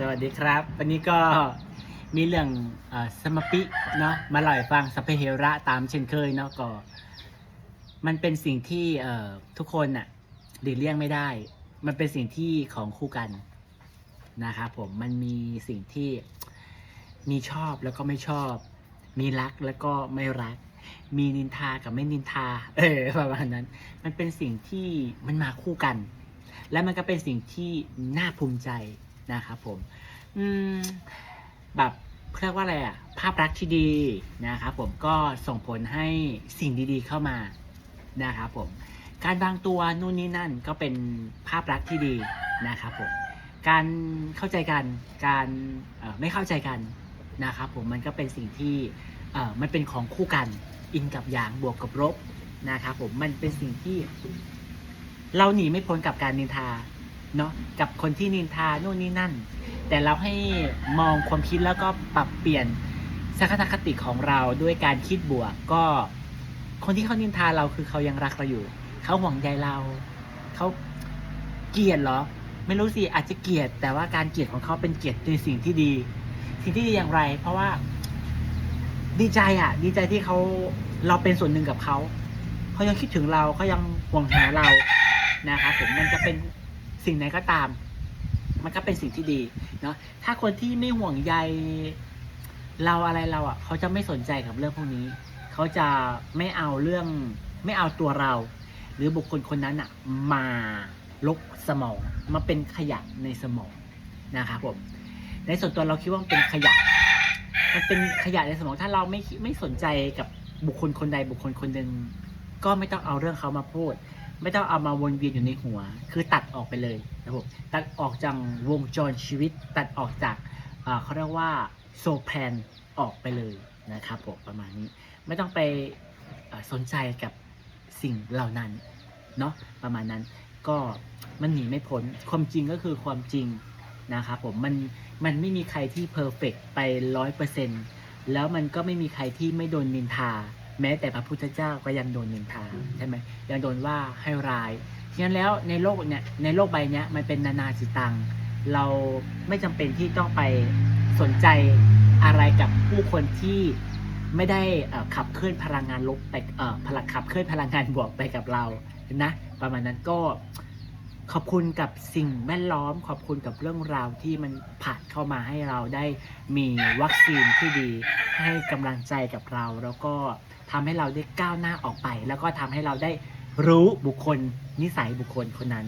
สวัสดีครับ วันนี้ก็มีเรื่องอสมปิเนาะมาเล่าให้ฟังสพเพเฮระตามเช่นเคยเนาะก็มันเป็นสิ่งที่เทุกคนน่ะหลีกเลี่ยงไม่ได้ มันเป็นสิ่งที่ของคู่กันนะครับผมมันมีสิ่งที่มีชอบแล้วก็ไม่ชอบ มีรักแล้วก็ไม่รัก มีนินทากับไม่นินทา เออประมาณนั้น มันเป็นสิ่งที่มันมาคู่กัน และมันก็เป็นสิ่งที่น่าภูมิใจ นะครับผม อืม แบบเรียกว่าอะไรอะภาพลักษณ์ที่ดีนะครับผมก็ส่งผลให้สิ่งดีๆเข้ามานะครับผม การวางตัวนู่นนี่นั่นก็เป็นภาพลักษณ์ที่ดีนะครับผม การเข้าใจกัน การไม่เข้าใจกันนะครับผมมันก็เป็นสิ่งที่มันเป็นของคู่กันอินกับอย่างบวกกับลบนะครับผมมันเป็นสิ่งที่ เราหนีไม่พ้นกับการนินทา เนาะกับคนที่นินทาโน่นนี่นั่น แต่เราให้มองความคิดแล้วก็ปรับเปลี่ยนสักนคติของเราด้วยการคิดบวกก็ คนที่เขานินทาเราคือเขายังรักเราอยู่ เขาห่วงใยเรา เขาเกลียดเหรอ ไม่รู้สิอาจจะเกลียด แต่ว่าการเกลียดของเขาเป็นเกลียดในสิ่งที่ดี สิ่งที่ดีอย่างไร เพราะว่า ดีใจอะ ดีใจที่เขาเราเป็นส่วนหนึ่งกับเขา เขายังคิดถึงเราเขายังห่วงหาเรานะครับผมมันจะเป็น สิ่งไหนก็ตาม มันก็เป็นสิ่งที่ดีเนาะถ้าคนที่ไม่ห่วงใยเราอะไรเราอะ เขาจะไม่สนใจกับเรื่องพวกนี้ เขาจะไม่เอาเรื่อง ไม่เอาตัวเรา หรือบุคคลคนนั้นอะ มาลกสมอง มาเป็นขยะในสมองนะครับผม ในส่วนตัวเราคิดว่ามันเป็นขยะ มันเป็นขยะในสมองถ้าเราไม่ไม่สนใจกับบุคคลคนใดบุคคลคนหนึ่งก็ไม่ต้องเอาเรื่องเขามาพูด ไม่ต้องเอามาวนเวียนอยู่ในหัว คือตัดออกไปเลยนะครับผมตัดออกจากวงจรชีวิต ตัดออกจากเขาเรียกว่าโซแพนออกไปเลยนะครับผมประมาณนี้ ไม่ต้องไปสนใจกับสิ่งเหล่านั้นเนาะประมาณนั้นก็มันหนีไม่พ้นความจริงก็คือความจริงนะครับผมมันมันไม่มีใครที่เพอร์เฟกไปร้อยเปอร์เซ็นแล้วมันก็ไม่มีใครที่ไม่โดนนินทา แม้แต่พระพุทธเจ้าก็ยังโดนนินทาใช่ไหมยังโดนว่าให้ร้ายฉะนั้นแล้วในโลกเนี่ยในโลกใบเนี้ยมันเป็นนานาจิตัง เราไม่จำเป็นที่ต้องไปสนใจอะไรกับผู้คนที่ไม่ได้อ่อขับเคลื่อนพลังงานลบไปเอ่อพลังขับเคลื่อนพลังงานบวกไปกับเรานะประมาณนั้นก็ขอบคุณกับสิ่งแวดล้อม ขอบคุณกับเรื่องราวที่มันผ่านเข้ามาให้เราได้มีวัคซีนที่ดี ให้กำลังใจกับเราแล้วก็ ทำให้เราได้ก้าวหน้าออกไป แล้วก็ทำให้เราได้รู้บุคคลนิสัยบุคคลคนนั้น